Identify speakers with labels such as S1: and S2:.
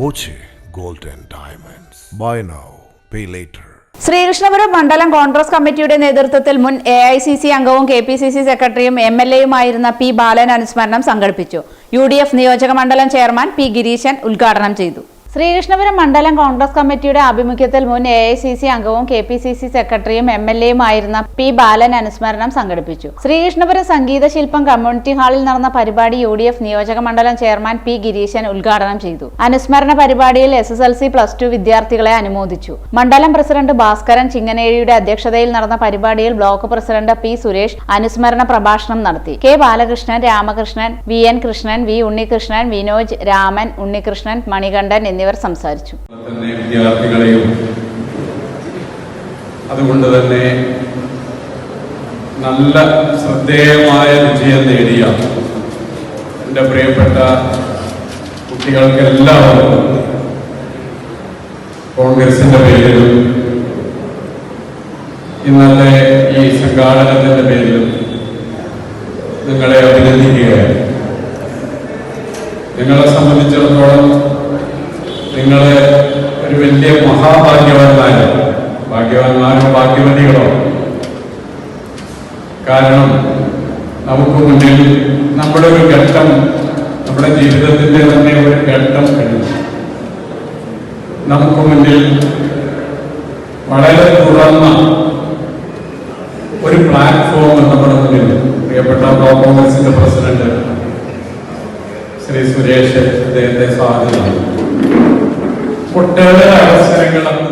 S1: Boche golden diamonds buy now pay later
S2: Sreekrishnapuram മണ്ഡലം കോൺഗ്രസ് കമ്മിറ്റിയുടെ നേതൃത്വത്തിൽ മുൻ എ ഐ സി സി അംഗവും കെ പി സി സി സെക്രട്ടറിയും എം എൽ എയുമായിരുന്ന പി ബാലൻ അനുസ്മരണം സംഘടിപ്പിച്ചു. യു ഡി എഫ് നിയോജക മണ്ഡലം ചെയർമാൻ പി ഗിരീശൻ ഉദ്ഘാടനം ചെയ്തു. ശ്രീകൃഷ്ണപുരം മണ്ഡലം കോൺഗ്രസ് കമ്മിറ്റിയുടെ ആഭിമുഖ്യത്തിൽ മുൻ എ ഐ സി സി അംഗവും കെ പി സി സി സെക്രട്ടറിയും എം എൽ എയുമായിരുന്ന പി ബാലൻ അനുസ്മരണം സംഘടിപ്പിച്ചു. ശ്രീകൃഷ്ണപുരം സംഗീത ശില്പം കമ്മ്യൂണിറ്റി ഹാളിൽ നടന്ന പരിപാടി യു ഡി എഫ് നിയോജക മണ്ഡലം ചെയർമാൻ പി ഗിരീശൻ ഉദ്ഘാടനം ചെയ്തു. അനുസ്മരണ പരിപാടിയിൽ S S L C plus two വിദ്യാർത്ഥികളെ അനുമോദിച്ചു. മണ്ഡലം പ്രസിഡന്റ് ഭാസ്കരൻ ചിങ്ങനേഴിയുടെ അധ്യക്ഷതയിൽ നടന്ന പരിപാടിയിൽ ബ്ലോക്ക് പ്രസിഡന്റ് പി സുരേഷ് അനുസ്മരണ പ്രഭാഷണം നടത്തി. K Balakrishnan Ramakrishnan V N Krishnan V Unnikrishnan Vinoj Raman Unnikrishnan Manikandan എന്നിവർ സംസാരിച്ചു.
S3: തന്നെ വിദ്യാർത്ഥികളെയും അതുകൊണ്ട് തന്നെ നല്ല ശ്രദ്ധേയമായ വിജയം നേടിയ എന്റെ പ്രിയപ്പെട്ട കുട്ടികൾക്കെല്ലാവരും കോൺഗ്രസിന്റെ പേരിലും ഇന്നലെ ഈ സംഘാടനത്തിന്റെ പേരിലും നിങ്ങളെ അഭിനന്ദിക്കുകയാണ്. നിങ്ങളെ സംബന്ധിച്ചിടത്തോളം നിങ്ങൾ ഒരു വലിയ മഹാഭാഗ്യവാന്മാരോ ഭാഗ്യവാന്മാരോ ഭാഗ്യവതികളോ. കാരണം നമുക്ക് മുന്നിൽ നമ്മുടെ ഒരു ഘട്ടം നമ്മുടെ ജീവിതത്തിന്റെ തന്നെ ഒരു ഘട്ടം കഴിഞ്ഞു. നമുക്ക് മുന്നിൽ വളരെ തുറന്ന ഒരു പ്ലാറ്റ്ഫോം നമ്മുടെ മുന്നിൽ. പ്രിയപ്പെട്ട ബ്ലോക്ക് കോൺഗ്രസിന്റെ പ്രസിഡന്റ് ശ്രീ സുരേഷ് അദ്ദേഹത്തെ സ്വാഗതം ഒട്ടേറെ അവസരങ്ങൾ നമുക്ക്